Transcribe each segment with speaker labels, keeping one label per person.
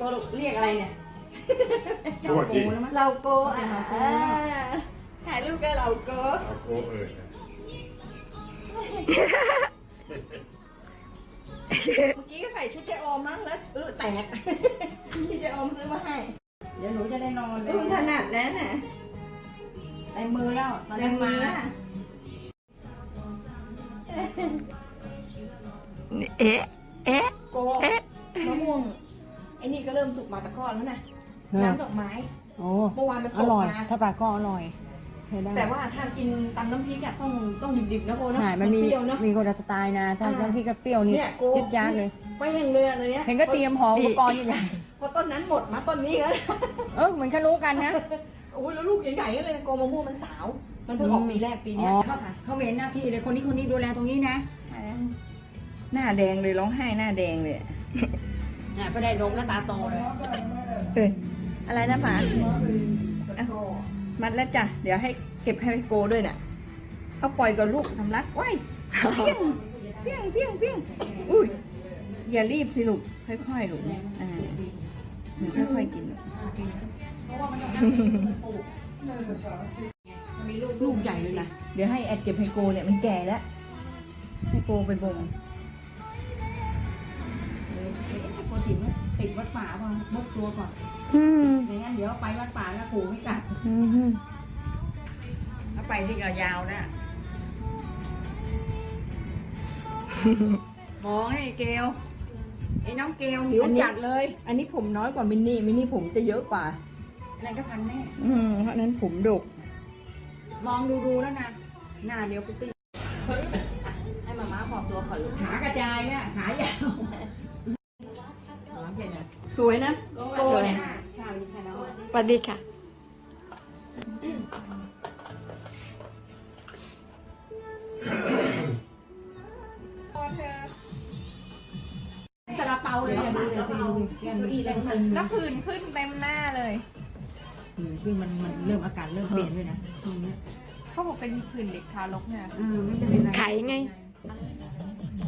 Speaker 1: โกลูกเรียกอะไรเนี่ย
Speaker 2: สวัสดี
Speaker 1: เราโกอะถ่ายรูปกับเราโก
Speaker 2: เอาโกเอ่ยนะ
Speaker 1: เมื่อกี้ก็ใส่ชุดเจโอมมั้งแล้วเออแตกที่เจโอมซื้อมาให้
Speaker 3: เดี๋ยวหนูจะได้นอนเล
Speaker 1: เออยถนัดแล้วน่ะ
Speaker 3: ในมือแล้วตอน
Speaker 1: ยั
Speaker 3: นี้
Speaker 1: ง
Speaker 3: มา
Speaker 1: มา
Speaker 4: เอ๊ะ เอ๊ะ
Speaker 1: โกมะม่วง ไอ้นี่ก็เริ่มสุกมาตะกอนแล้วนะน้ำดอกไม้
Speaker 3: โอ้
Speaker 1: เมื่อวานมัน
Speaker 3: อ
Speaker 1: ตก
Speaker 3: ร่อย
Speaker 1: มา
Speaker 3: ถ้าปลาก็อร่อยใช้ได้
Speaker 1: แต่ว่าถ้ากินตำน้ำพริกอะต้องต้องดิบๆนะโกนะ
Speaker 3: ใช่มันมี
Speaker 1: เปรี้ยวเนาะ
Speaker 3: มีคนละสไตล์นะถ้า
Speaker 1: อ่า
Speaker 3: น้ำพริกกระเปรี้ยวนี่
Speaker 1: เนี่ยโก
Speaker 3: จิ๊ดจ๊าดเลย
Speaker 1: ไปแห่งเรือเลยเนี้ย
Speaker 3: เห็นก็เตรียมหอมอุปกรณ์ใหญ่
Speaker 1: พอต้นนั้นหมดมาต้นนี้ก็
Speaker 3: ๆเออเหมือนแค่รู้กันนะ
Speaker 1: โอ้ยแล้วลูกใหญ่ๆก็เลยโกมะม่วงมันสาว มันเพิ่งออกปีแรกปี
Speaker 3: อ๋
Speaker 1: เนี้ย
Speaker 3: อเขาเขาเห็นหน้าที่เลยคนนี้คนนี้ดูแลตรงนี้นะ
Speaker 1: หน้าแดงเลยร้องไห้หน้าแดงเลย
Speaker 3: น่ะก็ได้ลงแล้วตาโตเลย
Speaker 1: เอออะไรนะผาอะมัดแล้วจ้ะ เดี๋ยวให้เก็บให้โกด้วยน่ะเขาปล่อยกับลูกสำลักไว้ายเพี้ยงเพี้ยงเพี้ยงเพี้ยงอุ้ยอย่ารีบสิลูกค่อยๆลูกอ่าเดี๋ยวค่อยๆกินลูก
Speaker 3: มีลูกลูกใหญ่เลยนะ
Speaker 1: เดี๋ยวให้แอดเก็บให้โกเนี่ยมันแก่แล้วให้โกไปบ่ม
Speaker 3: คนติดว่าติดวัดป่าป่ะมุกตัวก่อน
Speaker 4: อืม
Speaker 3: ไม่งั้นเดี๋ยวไปวัดป่าแล้วขู่ไม่กลับ
Speaker 4: อืม
Speaker 3: ถ้าไปที่ก็ยาวนะมองไอ้เกลไอ้น้องเกลหิวจัดเลย
Speaker 1: อันนี้ผมน้อยกว่ามินนี่ มินนี่ผมจะเยอะกว่า
Speaker 3: อะไรก็พันแม่
Speaker 1: อืมเพราะฉะนั้นผมดก
Speaker 3: มองดูดูแล้วนะหน้าเดียวฟุตตี้
Speaker 1: ให้มาม่าบอกตัวขอลูก
Speaker 3: ขากระจายอะขาย
Speaker 1: สวยนะโกเนี่ย
Speaker 3: ชาวอีสานเอา
Speaker 4: สวัสดีค่ะ
Speaker 3: ซาลาเปาเลยอะดูเลยสิดูแก้มดีได้ตึง
Speaker 5: แล้วผื่นขึ้นเต็มหน้าเลย
Speaker 3: อืมคือมันมันเริ่มอาการเริ่มเปลี่ยนด้วยนะตรงเนี้ย
Speaker 5: เขาบอกเป็นผื่นเด็กทารกเนี่ย
Speaker 3: อืมไม่เป็นไร
Speaker 4: ไขไง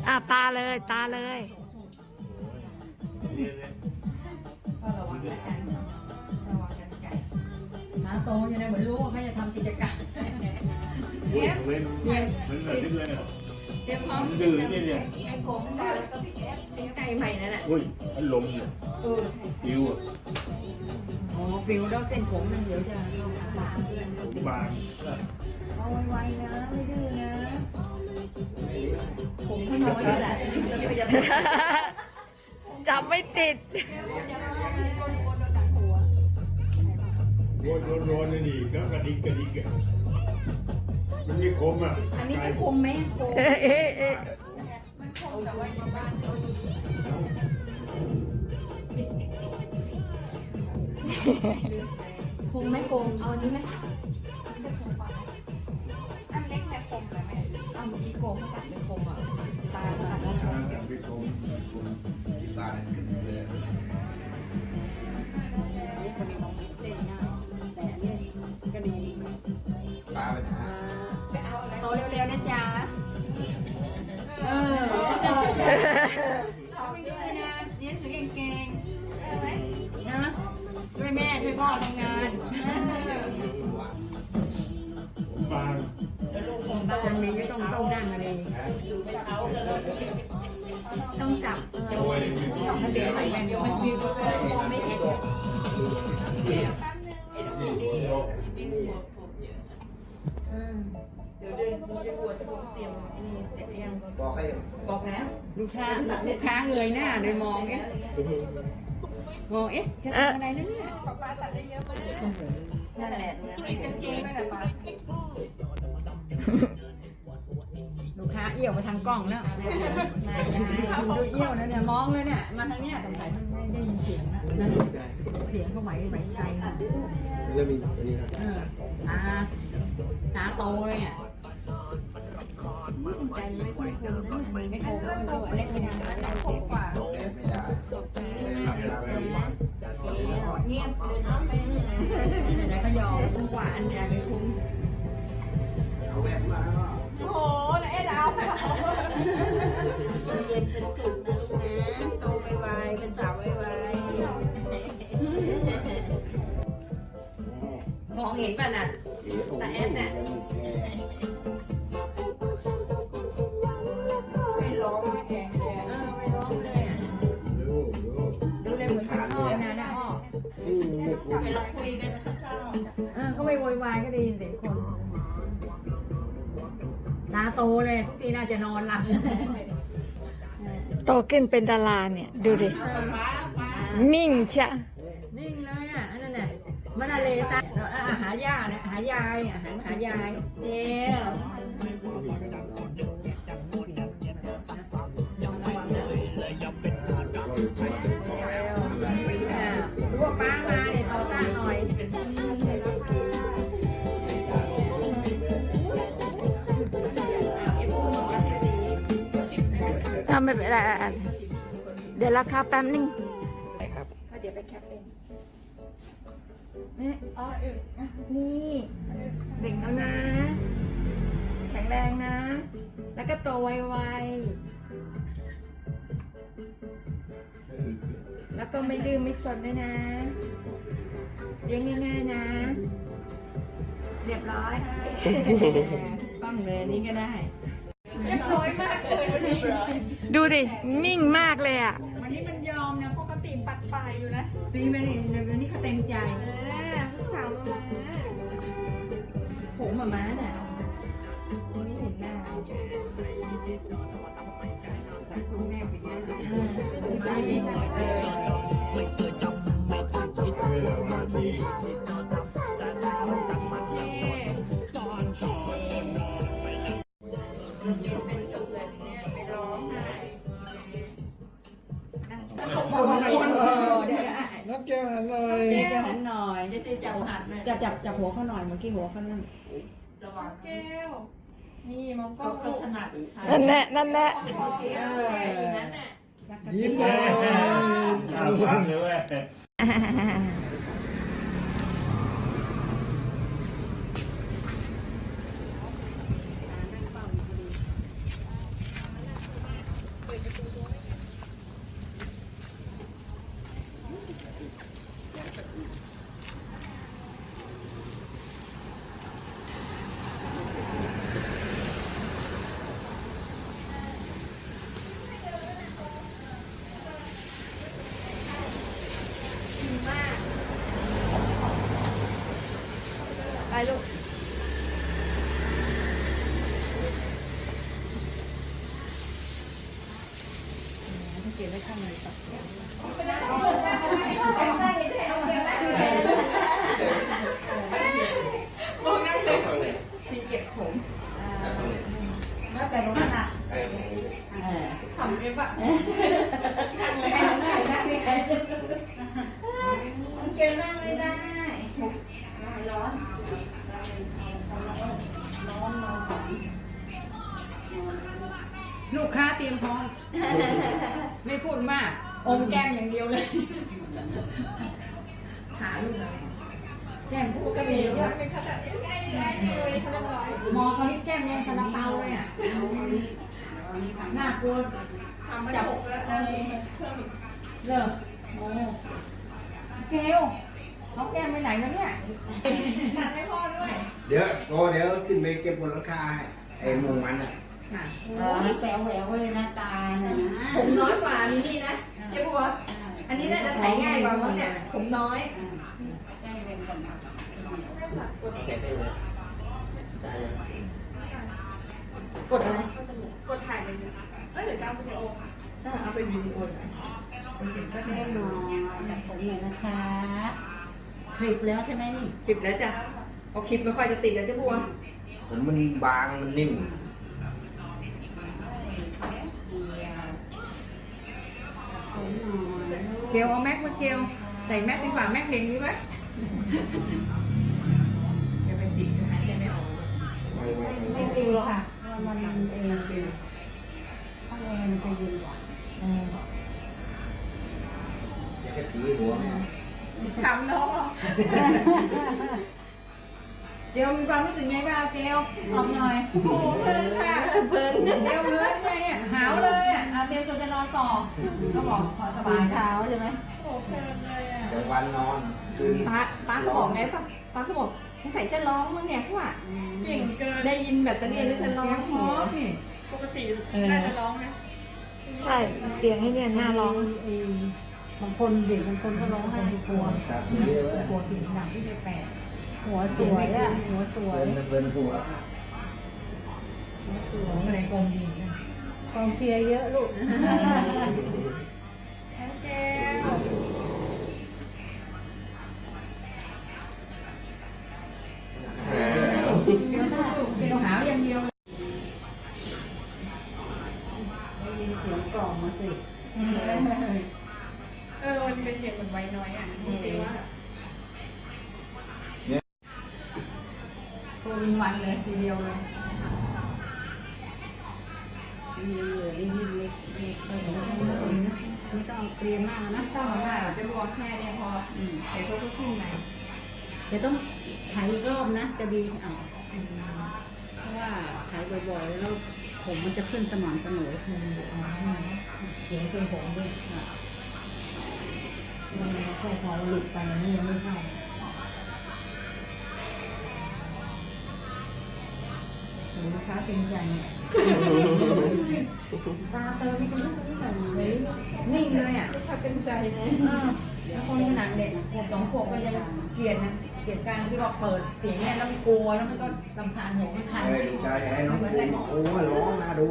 Speaker 4: อะตาเลย ตาเลย
Speaker 1: ระ
Speaker 3: ตาโตจะได้เหมือนรู้ว่าเขาจะทำกิจกรรม
Speaker 2: เล่นมันแบบนี้เลยเนี่ย
Speaker 3: เตรียมพร้อม
Speaker 2: ดื้อนี่เนี่ย
Speaker 1: ไอ้โกงไก่ก็พี่แอ๊ดไก่ใหม่นั่นแหละ
Speaker 2: อุ้ยพัดลมเนี่ย
Speaker 1: เออ
Speaker 2: ฟิวอะ
Speaker 3: อ๋อฟิวแล้วเส้นผมมันเดี๋ยวจะเข้าตา
Speaker 2: บาง
Speaker 3: เอาไวๆนะไม่ดื้อนะ
Speaker 1: ผมเขาน้อยแหละจั
Speaker 4: บไม่ติด
Speaker 2: โรนโรนโรนนี่ดีก็กระดิกกระดิกอะมันมีคมอะ
Speaker 1: อันนี้จะคมไหมโกง
Speaker 4: เอ๊ะเอ๊ะเอ๊ะ
Speaker 1: คมไหมโกงเอาอันนี้ไหม
Speaker 5: อันเล็กแต่คมเลยแม่
Speaker 1: เอาเมื่อกี้โกงเขาตัดเป็นคมอะตาเขาตัดแล้ว
Speaker 2: อ่าแต่ไม่คม
Speaker 3: นี่ เตรียมไอ้นี่เส
Speaker 1: ร็จหรือยัง
Speaker 6: บอกให้ยัง
Speaker 1: บอกแล้ว
Speaker 3: ลูกค้าลูกค้าเงยหน้าโดยมองเอ๊ะมองเอ๊ะจะทำอะไรแล้วเนี่ย
Speaker 5: ป๊าป๊าตัดได้เยอะมาก
Speaker 1: นั่นแหละตรงนั้น
Speaker 5: มีกางเกงด้วยนะป๊า
Speaker 3: ลูกค้าเอี่ยวไปทางกล้องแล้วดูเอี่ยวแล้วเนี่ยมองเลยเนี่ยมาทางเนี้ยสงสัยไม่ได้ยินเสียงนะเสียงเขาไหวไหวไกลนะ
Speaker 6: เริ่มมีอันนี้ครับ
Speaker 3: เออตาตาโตเลยอะ
Speaker 1: ใจไม่ค่อย เล็
Speaker 3: กโก้ก็เล็กงานเล็ก
Speaker 5: โก้กว่า
Speaker 3: เงียบเดินน้ำเไหนก็ยอม
Speaker 1: กว่าอันนี้ยไม่คุ้ม
Speaker 5: โอ้โหนะเอ๊ะาว
Speaker 1: เย็นเป็นสุขนะลูกนะโตไวๆเป็นสาวไวๆ
Speaker 6: ม
Speaker 1: อ
Speaker 6: ง
Speaker 3: เห็นป่ะน่ะแต่แอ
Speaker 6: นน่ะา
Speaker 3: ไปโวยวายก็ได้ยินเสียงคนตาโตเลยทุกทีน่าจะนอนหลับ
Speaker 4: โตขึ้นเป็นดาราเนี่ย ดูดิ
Speaker 3: เออ
Speaker 5: ป้าป้า
Speaker 4: นิ่งชะ
Speaker 3: นิ่งเลยอะอันนั้นน่ะมันอะไรตาเออหายาเนี่ยหายายอาหารหายาย
Speaker 1: เดี๋ยว
Speaker 3: อ่า
Speaker 4: ไม่เป็นไรอะอะเดี๋ยวราคาแป๊บนึง
Speaker 1: ก็เดี๋ยวไปแคปเองนี่อ๋อนี่เด็กแล้วนะ แข็งแรงนะ แล้วก็โตไวๆ แล้วก็ไม่ดื้อไม่สนด้วยนะ เลี้ยงง่ายๆนะ เรียบร้อยต้ องเลยอันนี่ก็ได้
Speaker 5: เรียบร้อยมากเลยวันนี้
Speaker 4: ดูดิ นิ่งมากเลยอะ
Speaker 5: วันนี้มันยอมนะ ปกติปัดปลายอยู่นะ
Speaker 3: ซีมาเนี่ยเดี๋ยวนี้เขาเต็มใจ
Speaker 5: เออลูกสาวมามา
Speaker 1: ผมมาม้าน่ะไม่เห็นหน้า
Speaker 3: คุณแม่เป็นยังไง
Speaker 1: ใจดีจังเลย
Speaker 2: เวลา มาดี
Speaker 3: คนไหนเออเดี๋ยวเดี๋ยวอะ
Speaker 6: นักแก้วหน่อย
Speaker 3: เดี๋ยวจะหันหน่อย
Speaker 1: จะซื้อจับหัดเลย
Speaker 3: จับจับจับหัวเขาหน่อยเมื่อกี้หัวเขานั่น
Speaker 1: ระวัง
Speaker 5: แก้วนี่มองกล้
Speaker 1: เขา
Speaker 5: อง
Speaker 1: เขาถนัด
Speaker 4: นั่นแหละนั่นแหละ
Speaker 3: เออ
Speaker 1: นั้นน่ะ
Speaker 6: ยิ้มหน่อย
Speaker 2: เอาฟังเลยเว้ย
Speaker 1: ไปลูกเก็บไว้ข้างในก่อนสีเก็บผมแล้วแต่ลงหนัก
Speaker 5: ทำเองปะ
Speaker 1: มันเกมนั่งไม่ได้ ร้อน
Speaker 3: ลูกค้าเตรียมพร้อม ไม่พูดมาก อมแก้มอย่างเดียวเลยขาลูกเลยแก้มพูดก็มีเยอะ
Speaker 5: เป็นขนาดง่ายได้เลยเขาเรียบร้อย
Speaker 3: มองเขานี่แก้มยังซาลาเปาเลยอะน่ากลัว
Speaker 5: สามพันหกแล้วอันนี้เพิ่มอีก
Speaker 3: เลิกโอ้เกลเขาแก้มไปไหนวะเนี่ย
Speaker 5: ตัดให้พ่อด้วย
Speaker 6: เดี๋ยวโตเดี๋ยวขึ้นไปเก็บบนหลังคาให้ไอ้มุงมันอะ
Speaker 3: ค่ะ
Speaker 7: อ๋อแป๋วแหววเลยนะตาเนี่ยนะ
Speaker 1: ผมน้อยกว่านี่นี่นะเจ๊บัว อันนี้น่าจะใส่ง่ายกว่ามั้งเนี่ยผมน้อย
Speaker 7: ได้เป็นกันนะ
Speaker 1: กดอะไร
Speaker 5: กดถ่ายไปเลยเอ้ยเดี๋ยวจะเอาวิดีโอค่ะ
Speaker 1: อ่าเอาไปวิดีโอหน่อย
Speaker 7: แม่หมอจากผมเลยนะคะคลิปแล้วใช่ไหมนี่
Speaker 1: สิบแล้วจ้ะเอาคลิปไม่ค่อยจะติดแล้วเจ๊บัว
Speaker 6: ผมมันบางมันนิ่ม
Speaker 7: ผมหน่อย
Speaker 3: เกลเอาแม็กมาเกลใส่แม็กดีกว่าแม็กเด็กดีไหม
Speaker 1: จะเป็นติดหายใจไม่ออก
Speaker 6: ไม่ไม่ไม่
Speaker 7: ไม่ฟิวหรอกค่ะเพราะมันเองฟิวข้างในมันจะเย็นกว่าเออ
Speaker 6: อยากจะจีหัว
Speaker 5: ถามน้องเหรอ
Speaker 3: เกลมีความรู้สึกไงบ้างเกลออกหน่อย
Speaker 5: โอ้โหเพลินค่ะ
Speaker 1: เพลิน
Speaker 3: เกลเลื้อนเนี่ยเนี่ยหาวเลยอะเอาเตรียมตัวจะนอนต่อ ก็บอกขอสบา
Speaker 7: ตื่
Speaker 3: ย
Speaker 7: นเช้าใช่ไหม
Speaker 5: โอ้โหเพลินเลยอะ
Speaker 6: กลางวันนอนคืน
Speaker 1: ป้าป้าเขาบอกไงป้าป้าเขาบอกสงสัยจะร้องมั้งเนี่ยพวก
Speaker 5: เก่งเกิน
Speaker 1: ได้ยินแบตเตอรี่แล้วจะร้อง
Speaker 3: เพราะนี่
Speaker 5: ปกติน่าจะร้องนะ
Speaker 4: ใช่เสียงไอ้เนี่ยน่าร้อง
Speaker 7: เองบางคนเด็กบางคนก็ร้องไห้กลัว
Speaker 6: ครับเยอะ
Speaker 3: กลัวเสียงดังที่จะแปลก
Speaker 7: หัวสวยอะหัวสวย
Speaker 6: เพิ่นเพิ่นหัว
Speaker 3: ของอะไรกองดีนะ
Speaker 7: กองเชียร์เยอะลูก
Speaker 5: แก้ว
Speaker 3: เดี๋ยวเดี๋ยวหาวอย่างเดียวเลย
Speaker 7: ได้ยินเสียงกล่องมาสิ
Speaker 5: เออมันเป็นเสียงเหมือนไว้น้อยอะจริงๆว่า
Speaker 3: ตัวอินวันเลยทีเดียวเลย
Speaker 7: มีเหลือได้ยินเล็กเล็กไปหมดไม่ต้องเอาเตรียมมากนะ
Speaker 5: ถ้าของหน้าจะรวมแค่เนี้พออืมเดี๋ยวเขาก็ขึ้นใหม่
Speaker 7: เดี๋ยวต้องถ่ายอีกรอบนะจะดีเอาเพราะว่าถ่ายบ่อยๆแล้วผมมันจะขึ้นสม่ำเสมอ
Speaker 3: เสียงจนผมด้วยมันแค่พอหลุดไปนี่ยังไม่เข้าโอ้ลูกค้าเต็มใจเนี่ยตาเติมไม่กระลุกนี่แบบเฮ้ยนิ่งเลยอะ
Speaker 5: ลูกค้าเป็นใจนะ
Speaker 3: เออแล้วคนขนาดเด็กขวบสองขวบก็ยังเกลียดนะ เกลียดการที่ว่าเปิดเสียงเนี่ยแล้วมันกลัวแล้วมันก็ลำคาญหัวมันคัน
Speaker 6: เอ้ยลูกชายให้น้องปูโอ้ร้องมาดู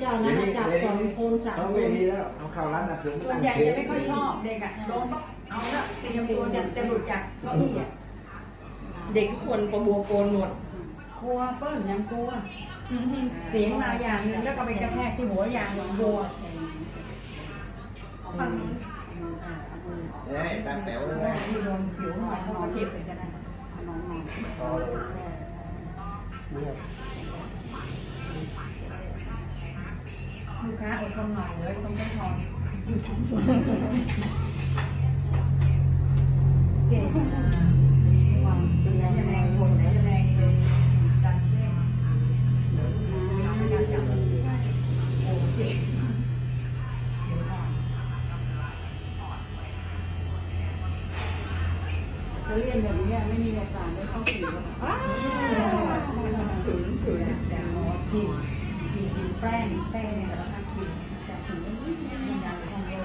Speaker 7: เจ้านะจับสองคนสาม
Speaker 6: เขา
Speaker 7: ค
Speaker 6: ไม่
Speaker 7: น
Speaker 6: ดีแล้วเอาเข้าร้านตัดผม
Speaker 3: ส่วนใหญ่จะไม่ค่อยชอบเด็กอะโดนปั๊บเอาละเตรียมตัวจะจะหลุดจากเก้าอี้อะ
Speaker 1: เด็กทุกคนประบัวโกนหมด
Speaker 3: กลัวเปิ้ลยังกลัวเสียงมาอย่างหนึงแล้วก็ไปกระแทกที่หัวอย่างหนึ่งกลัว
Speaker 5: ฝั่งนู้น
Speaker 6: เอ้ยตาแป๋วเลย
Speaker 3: ที่โดนผิวหน่อยเแป้งแป้งในสารพัดกินแต่ถึงไม่ไม่ดันของเรา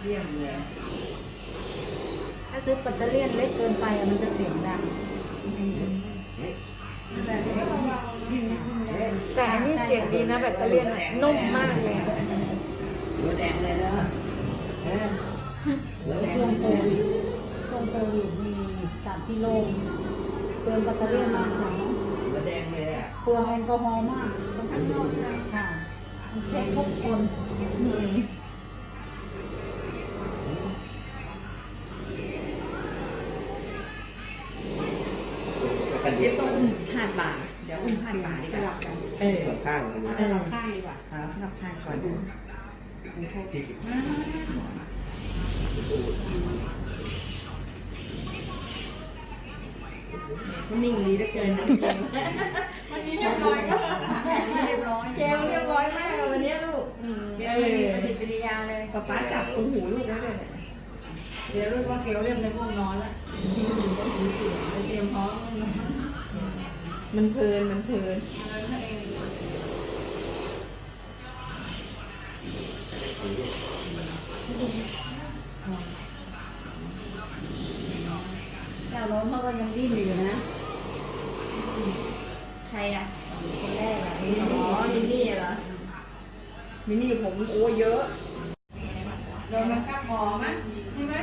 Speaker 3: เยี่ยมเลย
Speaker 7: ถ้าซื้อปัตเตอร์เลียนเล็กเกินไปอะมันจะเสียงดัง
Speaker 3: แดง
Speaker 4: แต่อันนี่เสียงดีนะแบตเตอรี่ยนุ่มมากเลยอะ
Speaker 6: หัวแดงเลยนะ
Speaker 7: ตัดที่โล่งเปลืองปัตเตอร์เลียนมากค่ะ
Speaker 6: หัวแดงเลยอะ
Speaker 7: เปลืองแอลกอฮอล์มากต้องทั้งโลกค่ะมันแค่ทุกคน
Speaker 6: กัน
Speaker 1: เย็บต้องอุ้มผ่านบ่าเดี๋ยวอุ้มผ่านบ่าดีกว่าเออ
Speaker 6: ข้างกัน
Speaker 1: เออ
Speaker 7: ข้างดีกว่า
Speaker 1: เอาสลับข้างก่อน นิ่งดีเหลือเกินนะ
Speaker 5: วันนี้เรียบร้อยก็
Speaker 3: แม่นี่เรียบร้อย
Speaker 1: เกลเรียบร้อยมากอะวันนี้ลูกอืม
Speaker 3: เดี๋
Speaker 1: เอ
Speaker 3: ยวมี
Speaker 1: อ
Speaker 3: ปฏิกิริยาเลย
Speaker 1: ป๊าป๊าจับตรงหูลูกไว้ด้วยเนี่ย
Speaker 3: เดี๋ยวรู้ว่าเกลเริ่มในง่วงนอนแล้วไปเตรียมพร้อมง่วงนอน
Speaker 1: มันเพลินมันเพลิน
Speaker 7: เอะ
Speaker 1: คนแรกอะอ๋อมินนี่เหรอมินนี่ผมโอ้เยอะ
Speaker 3: โดนบังคับหอมั้ยใช่ไหม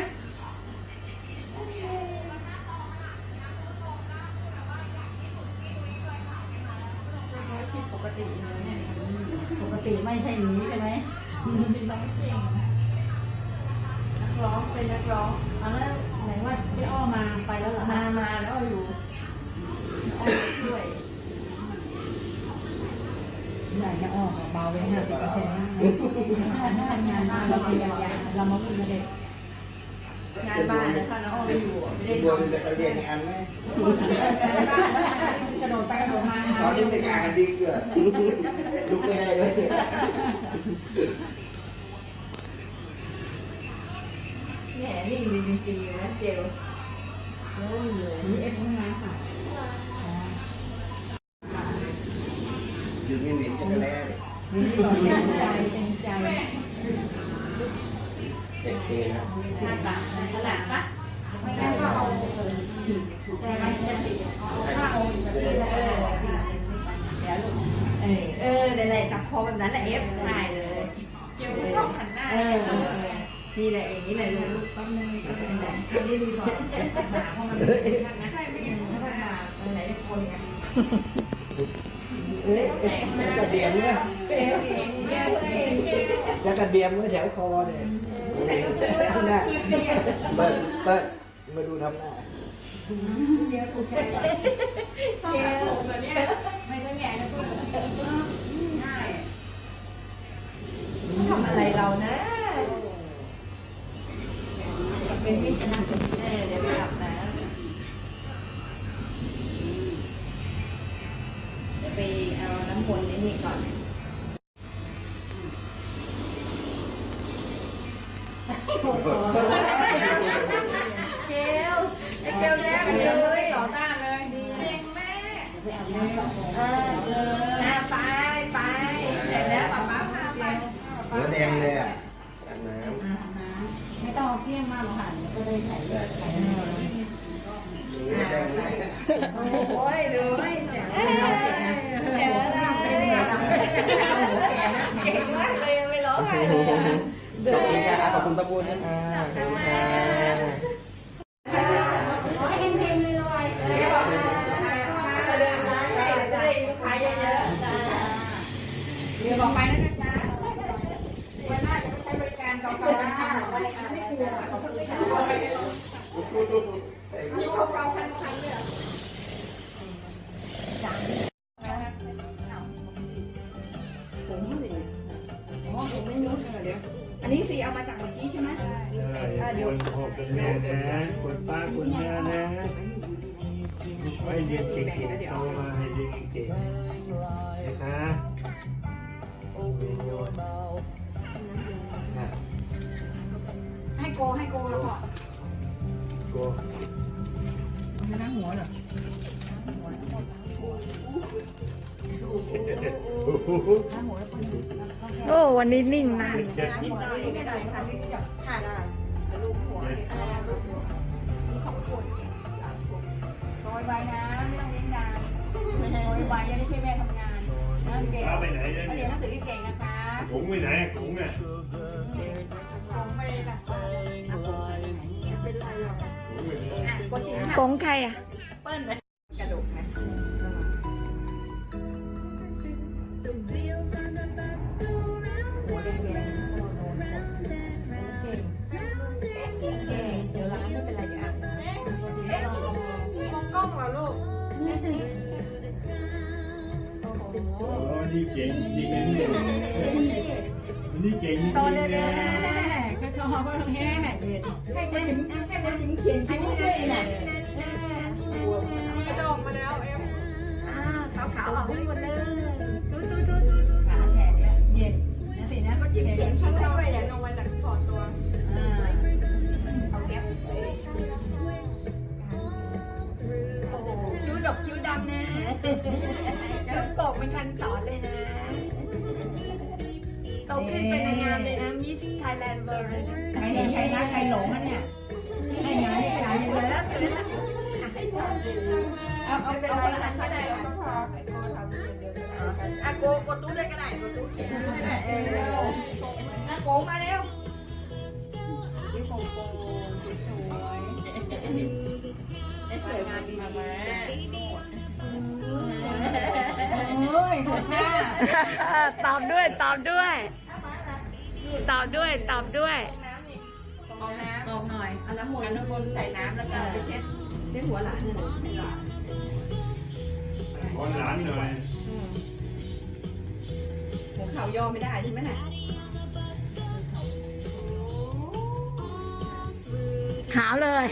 Speaker 5: ปกติเลยเนี่ย
Speaker 7: ปกติไม่ใช่อย่างนี้ใช่ไหม
Speaker 5: ร้องเก่งนักร้องเป็นนักร้อง
Speaker 7: เอาแล้วไหนว่าพี่อ้อมาไปแล้วเหรอ
Speaker 1: มา
Speaker 7: คะ
Speaker 1: มาแล้วอยู่อ้อมช่วย
Speaker 3: ใหญ่จะออก เบาไปห้าสิบเปอร์เซ็นต์ทำงานบ้านเราพยายามเรามาวิ่งกันเด็ก
Speaker 1: งานบ้านนะถ้าน้าอ้อมไม่อยู่ไม่ได้
Speaker 6: บัว
Speaker 1: ทำ
Speaker 6: เป็นตะเลียนอันไหม
Speaker 3: กระโดดไปกระโดดมา
Speaker 6: ตอนนี้ไม่กล้ากันดีเกินลุกไม่ได้เลย
Speaker 3: เแห
Speaker 1: มนิ่งดีจริงๆเลยนะเจล
Speaker 7: โอ้ยนี่เอฟห้องน้ำค่ะ
Speaker 6: อยู่นี่เหม็นจักรแล้เลย
Speaker 1: ตั้งใจตั้งใจ
Speaker 6: เด็กเกนะ
Speaker 1: หน้าตาขนาดปะไม่ได้ก็เอาแต่มันจะติดข้าวเออเออเดี๋ยวลูกเออเออนั่นแหละจับคอแบบนั้นแหละเอฟใช่เลย
Speaker 3: เกี่ยวชองหันหน้า
Speaker 1: เออเออเออนี่แหละอย่างนี้แหละลูก
Speaker 7: แป๊บนึง
Speaker 1: นั่นแหละ
Speaker 7: อันนี้ดีกว่าหาเพราะมันเป็นชั้นนะ
Speaker 3: ใช่ไม่เห็นไม่ได้มา
Speaker 7: อันไหนคนไง
Speaker 6: เอ้ยจักระเดียมเนี่ยจักระเดียมไว้แถวคอเนี่ยทำหน้าเปิดเปิดมาดูทำหน้า
Speaker 7: เดียวถูกแค่
Speaker 3: ช่องหันผมแบบนี้ไม่ใช่แง่นะคุณง่าย
Speaker 1: ทำอะไรเรานะ
Speaker 3: เป็นมิตรนะา
Speaker 1: กเลยยั
Speaker 3: ง
Speaker 7: ไม่ร้อ
Speaker 6: ง
Speaker 1: ไห้เลยอะ
Speaker 6: ขอบคุณครับขอบคุณตะบูนนะคะขอบคุณค่ะ
Speaker 1: ขอให้เฮงๆรวยๆเลยมาเดินร้านให้จะได้ลูกค้าเยอะๆจ้า
Speaker 3: เดี๋ยวบอกไปแล้วนะจ๊ะวันหน้าจะไปใช้บริการเก่าๆนะคะไม่กลัวขอบคุณค่ะมีเก่าๆพันๆเลย
Speaker 1: นนี้สีเอามาจากเมื่อกี้ใช่ไหม
Speaker 2: ใช่คนพ่อคนแม่นะคนป้าคนแม่นะให้เรียนเก่งๆโตมาให้เรียนเก่งๆนะคะนะ
Speaker 3: ให้โกให้โกแล้วพอ
Speaker 2: โก้
Speaker 7: ไม่นั่งหัวเหรอ
Speaker 4: วันนี้นิ่งนะ
Speaker 2: เช็ด
Speaker 1: นิดหน่อยนิดหน่อยค่ะนิดหน่อยค่ะได้ลูกหัวอ่าลูกหัว
Speaker 3: มีสองคนโดยใบนะไม่ต้องเลี้ยงนานโดยใบจะได้ช่วยแม่ทำงานนะเก่ง
Speaker 2: ช้าไปไหนนะ
Speaker 3: ถ้าเรี
Speaker 2: เนี่ย
Speaker 3: นหนังสือเก่งนะคะ
Speaker 2: ถุงไปไหนถุงอะ
Speaker 3: ผมไปรักษาเป็นไรหรอก
Speaker 2: ถุงไป
Speaker 1: ล่ะก
Speaker 4: งใครอะ
Speaker 1: เปิ้ลนะกระดูกนะ นี่เก่
Speaker 3: ง
Speaker 2: จริงนะเนี่ยนี่เก่งจริง
Speaker 3: โต
Speaker 2: ๆ
Speaker 3: เร็ว
Speaker 2: นะ
Speaker 3: ๆแม่ก็ชอบว่าแม่
Speaker 1: ให้กดจิ้มให้กดจิ้มเขียนคิ้วด้วยนะ
Speaker 3: กระดองมาแล้วเอ็ม
Speaker 1: อ่าขาวๆออกให้หมดเลยจู้จู้จู้จู้จู้
Speaker 3: ขาแขนเนี่ยเย็นนะสินะก็
Speaker 1: จิ้มเขียน
Speaker 3: น
Speaker 1: คิ้
Speaker 3: คิ้
Speaker 1: วด้ว
Speaker 3: วยย
Speaker 1: นะ
Speaker 3: ลงมาจากถอดตัว
Speaker 1: เอาแก๊ปคิ้วดกคิ้วดำนะ คิ้วโป่งเป็นคันสอนเลยนะโตขึ้นเป็นนางงามเลยนะมิสไทยแลนด์เวิร์เลยนะ
Speaker 3: ใครเห็นใครรักใครหลงอะเนี่ยให้งานให้ใคร
Speaker 1: ส
Speaker 3: เล
Speaker 1: วย
Speaker 3: ย
Speaker 1: แล้วสวยแล้วเอาเอาเอาคนละอันก็ได้เอาก็พออะโกกดตู้ด้วยก็ได้กดตู้เขียนด้วยก็ได้เอออะโกมาเร็ว
Speaker 3: วิโกโกสวย
Speaker 1: ให้สวยงามดีมามา
Speaker 3: โอ้ยหัวข้า
Speaker 4: ตอบด้วยตอบด้วย ตอบด้วยตอบด้วย
Speaker 1: เอาน้
Speaker 3: ตอบหน่อยำ
Speaker 1: เอาน้ำมนต์น้ำมนต์ใส่น้ำแล้วก็ไปเช็ดเช็ดหัวหลานเนี่ยให้หลาน
Speaker 2: ขอหลานหน่อย
Speaker 1: หัวเข่าย่อไม่ได้ใช่ไหมน่ะ
Speaker 4: หาวเลย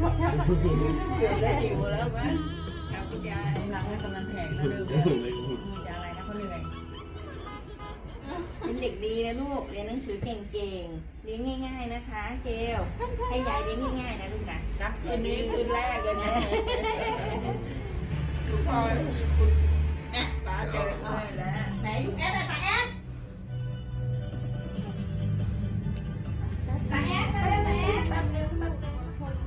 Speaker 2: หิ
Speaker 1: วแล้วมั้งครับคุณยาย
Speaker 3: กำลังกำลังแข่งนะลืมมือจะอะไรนะเขาเหนื่อย
Speaker 1: เป็นเด็กดีนะลูก เรียนหนังสือเก่งๆ เลี้ยงง่ายๆนะคะ เกลให้ยายเลี้ยงง่ายๆนะลูกนะนับคืนนี้คืนแรกเลยนะทุกคนอะป้าเจอเลยแล้ว
Speaker 3: ไหนแอดไหนแอด
Speaker 1: ป้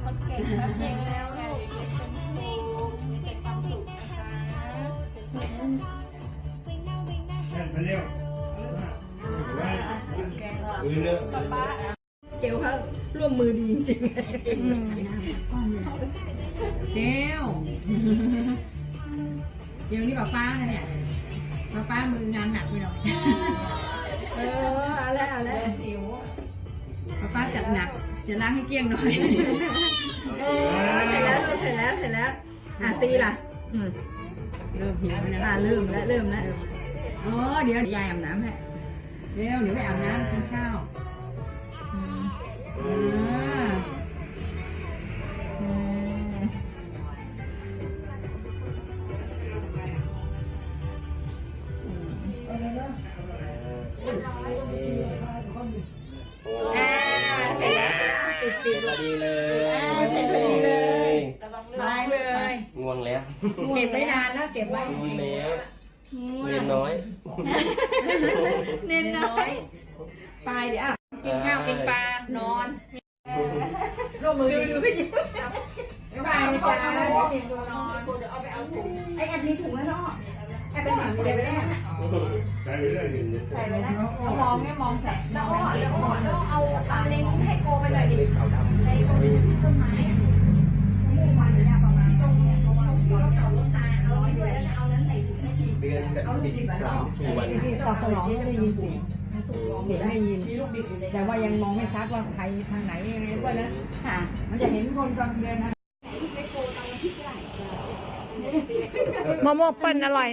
Speaker 1: คนคนเก่งแป๊บนึงแล้วลูกเก็บความสุขเก็บความสุขนะคะ
Speaker 2: นั่นมาเร็วว่าคุยเรื่อง
Speaker 1: เกลเขาร่วมมือดีจริง
Speaker 3: เจลเจลนี่ป้าป้านะเนี่ยป้าป้ามืองานหนักไปหน่อย
Speaker 1: ๆเออเอาละเอาละ
Speaker 3: ป้าป้าจัดหนัก จะล้างให้เกลี้ยงหน่อย
Speaker 1: เออเสร็จแล้วลูกเสร็จแล้วเสร็จแล้วอะซีล่ะอืม
Speaker 3: เริ่มหิวแล้ว
Speaker 1: อะ
Speaker 3: นะ
Speaker 1: เริ่มแล้วเริ่มแล้ว
Speaker 3: อ๋อเดี๋ยวยา
Speaker 1: ยอาบน้ำให้
Speaker 3: เดี๋ยวเดี๋ยวไปอาบน้ำกินข้าว
Speaker 1: อืม ดปิด
Speaker 8: พอดีเลย
Speaker 1: เสร็จพอดีเลย
Speaker 3: ไปเลย
Speaker 8: ง่วงแล้ว
Speaker 3: เก็บไว้นานแล้วเก็บไว้
Speaker 8: ง่วงแล้วเรียนน้อย
Speaker 1: เน้นน้อยไปเดี๋ยวอะ
Speaker 3: กินข้าวกินปลานอนร่วมมือดีบ๊ายบายนะจ๊ะเตรียมตัวนอนไอแอบมีถุงแล้วเนาะ แอบเป็นหนังเสียไปแล้ว
Speaker 2: ใส่ไปเรื่อยหนึ่ง
Speaker 3: ใส่ไปแล้วเขามองแค่มองแสงแล้วอ่อนแล้วอ่อนแล้วเอาตาเล็งให้โกไปหน่อยดิในตรงต้นไม้อะมุ่งมันระยะประมาณตรงนี้เพราะว่าเราเก่าลูกตาเอาไว้ด้วยแล้วจะเอานั้นใส่ถุงให้ที
Speaker 8: เดือนแบบปิดสามสี่วัน
Speaker 3: ตอบสนองไม่ได้ยินเสียงเสียงไม่ยินแต่ว่ายังมองไม่ชัดว่าใครทางไหนยังไงด้วยนะค่ะมันจะเห็นคนกลางเดือนทาง
Speaker 4: มะม่วงเปิ้ลอร่อย